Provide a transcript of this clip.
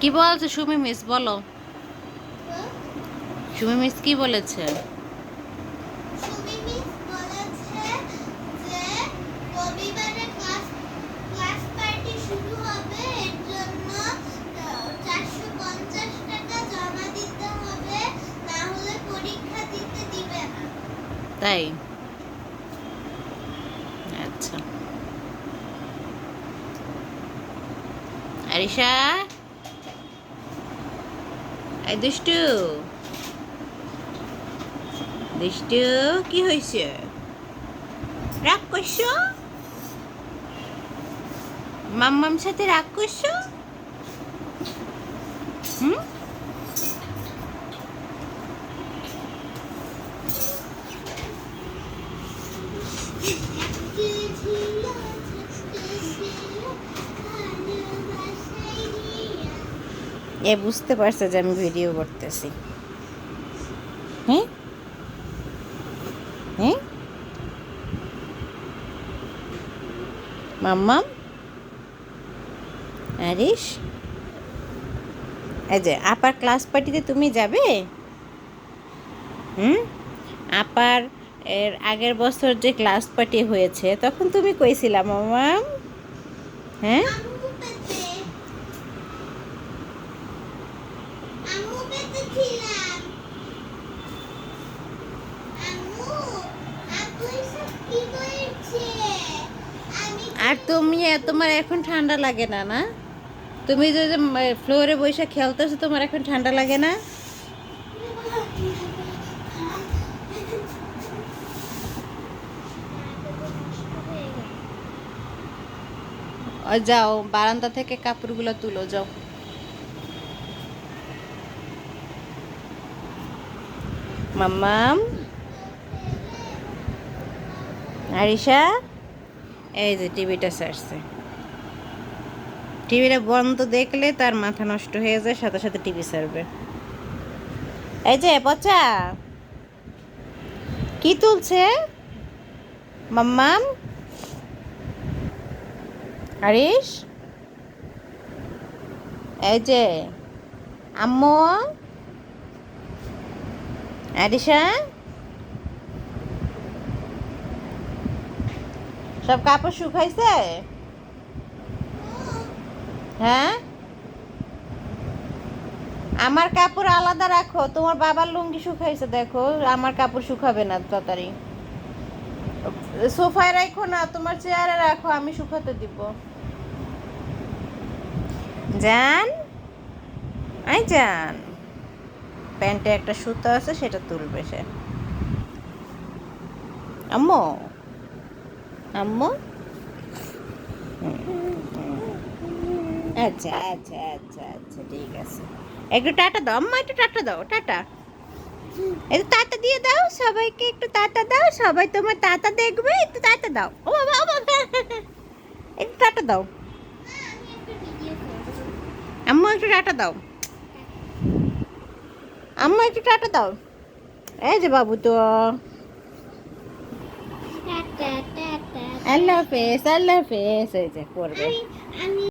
কি বলছে সুমি মিস? বলো। সুমি মিস কি বলেছে? তাই? আচ্ছা। আরিশা? দুষ্টু। দুষ্টু কি হয়েছে রাগ করছ? মাম্মাম সাথে রাগ করছ? হুম? এ বুঝতে পারছে যে আমি ভিডিও করতেছি। হ্যাঁ হ্যাঁ মাম্মাম আরিস এই যে, আপার ক্লাস পার্টিতে তুমি যাবে? হুম? আপার এর আগের বছর যে ক্লাস পার্টি হয়েছে, তখন তুমি কইছিলা মাম্মাম হ্যাঁ আম্মু পেতে আম্মু পেতে ছিলাম আম্মু আপু এসব কি করছে আমি আর তুমি তোমার এখন ঠান্ডা লাগে না না? তুমি যে ফ্লোরে বসে খেলতেছো, তোমার এখন ঠান্ডা লাগে না? যাও, বারান্দা থেকে কাপড়গুলো তুলো, যাও। মাম্মাম। আরিশা, এই যে টিভিটা সারছে টিভিটা বন্ধ দেখলে তার মাথা নষ্ট হয়ে যায়, সাথে সাথে টিভি সারবে এই যে, পচা। কি তুলছে? মাম্মাম। আরিশ। এই যে, আম্মু। আরিশা সব কাপড় শুকাইছে? হ্যাঁ? আমার কাপড় আলাদা রাখো, তোমার বাবার লুঙ্গি শুকাইছে দেখো, আমার কাপড় শুকাবে না তাড়াতাড়ি। সোফায় রাখো না, তোমার চেয়ারে রাখো, আমি শুকাতে দিব। জান? আই জান। প্যান্টে একটা সুতো আছে, সেটা তুলবে সে। আম্মু? আম্মু। আচ্ছা আচ্ছা আচ্ছা আচ্ছা ঠিক আছে। একটু টাটা দাও। আম্মা, একটু টাটা দাও, টাটা। একটু টাটা দিয়ে দাও, সবাইকে একটু টাটা দাও। সবাই তোমার টাটা দেখবে, একটু টাটা দাও। ও বাবা ও বাবা। একটু টাটা দাও। আম্মা, একটু টাটা দাও। আম্মা একটু টাটা দাও। এই যে বাবু তো। আল্লাহ হাফেজ আল্লাহ হাফেজ। এই যে করবে।